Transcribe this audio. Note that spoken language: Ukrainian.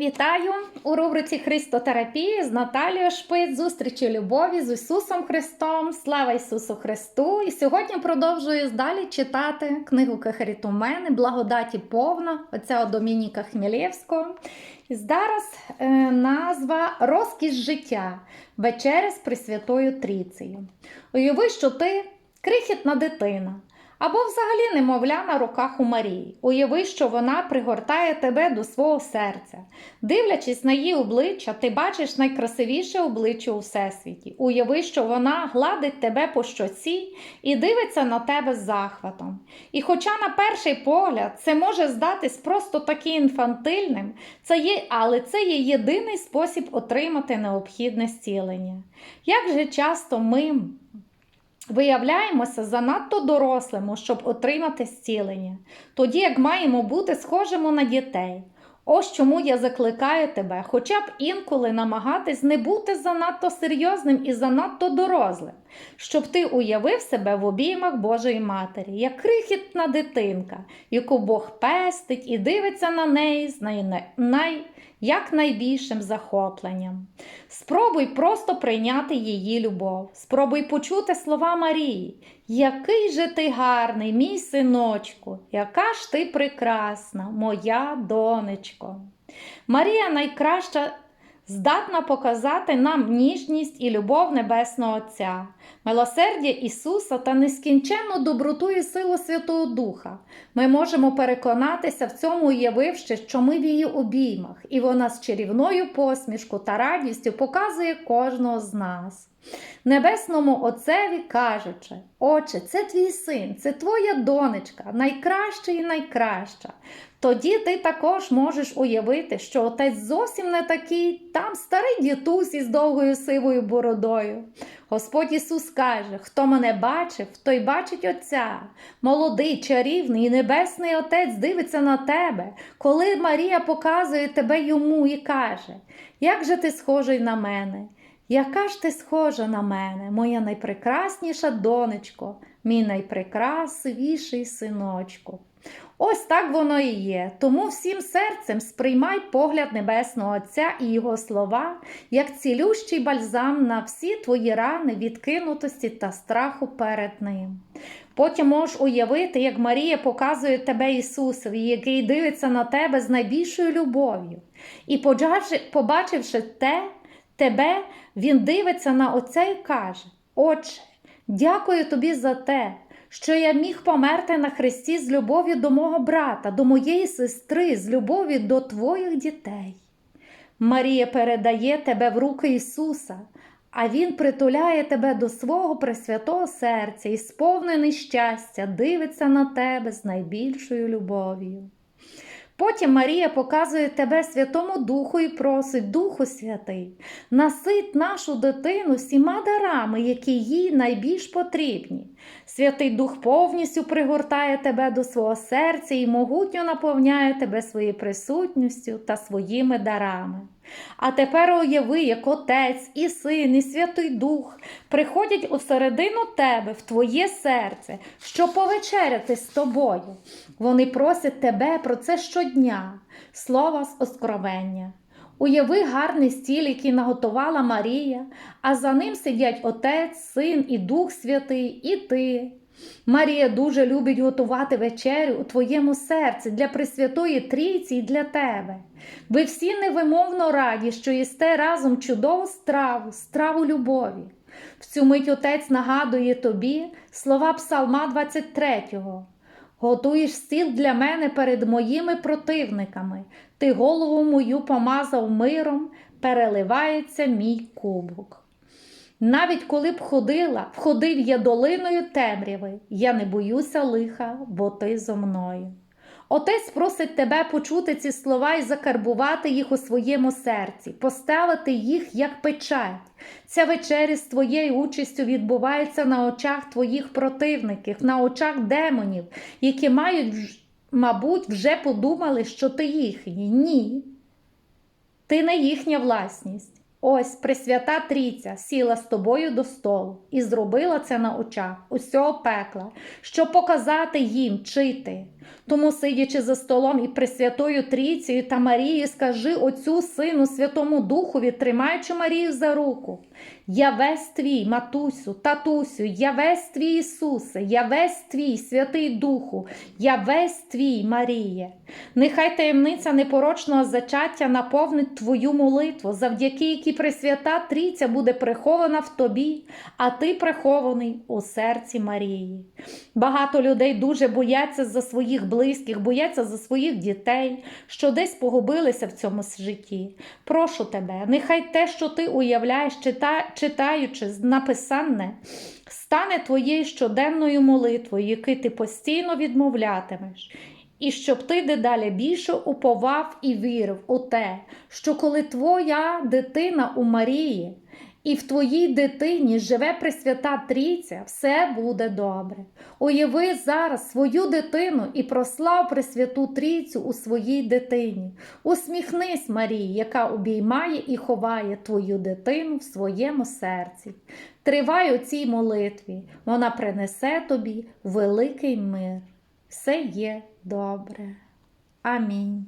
Вітаю у рубриці Христотерапії з Наталією Шпиць, зустрічі любові з Ісусом Христом. Слава Ісусу Христу! І сьогодні продовжую далі читати книгу Кахарітумени, благодаті повна отця Домініка Хмілєвського. І зараз е, назва Розкіш життя вечеря з Пресвятою Трійцею. Уяви, що ти крихітна дитина. Або взагалі немовля на руках у Марії. Уяви, що вона пригортає тебе до свого серця. Дивлячись на її обличчя, ти бачиш найкрасивіше обличчя у всесвіті. Уяви, що вона гладить тебе по щоці і дивиться на тебе з захватом. І хоча на перший погляд це може здатись просто таки інфантильним, це є, але це є єдиний спосіб отримати необхідне зцілення. Як же часто ми Виявляємося занадто дорослими, щоб отримати зцілення, тоді як маємо бути схожими на дітей. Ось чому я закликаю тебе, хоча б інколи намагатись не бути занадто серйозним і занадто дорослим, щоб ти уявив себе в обіймах Божої Матері, як крихітна дитинка, яку Бог пестить і дивиться на неї з най... най... як найбільшим захопленням. Спробуй просто прийняти її любов. Спробуй почути слова Марії. Який же ти гарний, мій синочку, яка ж ти прекрасна, моя донечко. Марія найкраща здатна показати нам ніжність і любов Небесного Отця, милосердя Ісуса та нескінченну доброту і силу Святого Духа. Ми можемо переконатися в цьому, уявивши, що ми в її обіймах, і вона з чарівною посмішкою та радістю показує кожного з нас. Небесному Отцеві кажучи, Отче, це твій син, це твоя донечка, найкраща і найкраща. Тоді ти також можеш уявити, що отець зовсім не такий, там старий дідусь із довгою сивою бородою. Господь Ісус каже: хто мене бачив, той бачить Отця. Молодий, чарівний і небесний Отець дивиться на тебе, коли Марія показує тебе йому і каже: Як же ти схожий на мене? Яка ж ти схожа на мене, моя найпрекрасніша донечко, мій найпрекрасивіший синочку. Ось так воно і є. Тому всім серцем сприймай погляд Небесного Отця і Його слова, як цілющий бальзам на всі твої рани, відкинутості та страху перед Ним. Потім можеш уявити, як Марія показує тебе Ісусові, який дивиться на тебе з найбільшою любов'ю. І побачивши те, тебе, Він дивиться на Отця і каже: Отче, дякую тобі за те що я міг померти на хресті з любов'ю до мого брата, до моєї сестри, з любов'ю до твоїх дітей. Марія передає тебе в руки Ісуса, а Він притуляє тебе до свого пресвятого серця і, сповнений щастя, дивиться на тебе з найбільшою любов'ю. Потім Марія показує тебе Святому Духу і просить, Духу Святий, насить нашу дитину всіма дарами, які їй найбільш потрібні. Святий Дух повністю пригортає тебе до свого серця і могутньо наповняє тебе своєю присутністю та своїми дарами. А тепер уяви, як Отець, і Син, і Святий Дух приходять у середину тебе, в твоє серце, щоб повечеряти з тобою. Вони просять тебе про це щодня, слова з оскровення. Уяви гарний стіль, який наготувала Марія, а за ним сидять Отець, Син і Дух Святий, і ти. Марія дуже любить готувати вечерю у твоєму серці для Пресвятої Трійці і для тебе. Ви всі невимовно раді, що їсте разом чудову страву, страву любові. В цю мить отець нагадує тобі слова Псалма 23. Готуєш стіл для мене перед моїми противниками, ти голову мою помазав миром, переливається мій кубок. Навіть коли б ходила, входив я долиною темряви, я не боюся лиха, бо ти зо мною. Отець просить тебе почути ці слова і закарбувати їх у своєму серці, поставити їх як печать. Ця вечеря з твоєю участю відбувається на очах твоїх противників, на очах демонів, які мають, мабуть, вже подумали, що ти їхній. Ні. Ти не їхня власність. Ось Пресвята Трійця сіла з тобою до столу і зробила це на очах усього пекла, щоб показати їм, чи ти. Тому, сидячи за столом і Пресвятою Трійцею та Марією, скажи Отцю Сину Святому Духові, тримаючи Марію за руку. Я весь твій, матусю, татусю, я весь твій Ісусе, я весь твій, Святий Духу, я весь твій, Маріє. Нехай таємниця непорочного зачаття наповнить твою молитву, завдяки якій Пресвята Трійця буде прихована в тобі, а ти прихований у серці Марії. Багато людей дуже бояться за своїх близьких, бояться за своїх дітей, що десь погубилися в цьому житті. Прошу тебе, нехай те, що ти уявляєш, чита, читаючи написане, стане твоєю щоденною молитвою, яку ти постійно відмовлятимеш. І щоб ти дедалі більше уповав і вірив у те, що коли твоя дитина у Марії, і в твоїй дитині живе Пресвята Трійця, все буде добре. Уяви зараз свою дитину і прослав Пресвяту Трійцю у своїй дитині. Усміхнись, Марії, яка обіймає і ховає твою дитину в своєму серці. Тривай у цій молитві, вона принесе тобі великий мир. Все є добре. Амінь.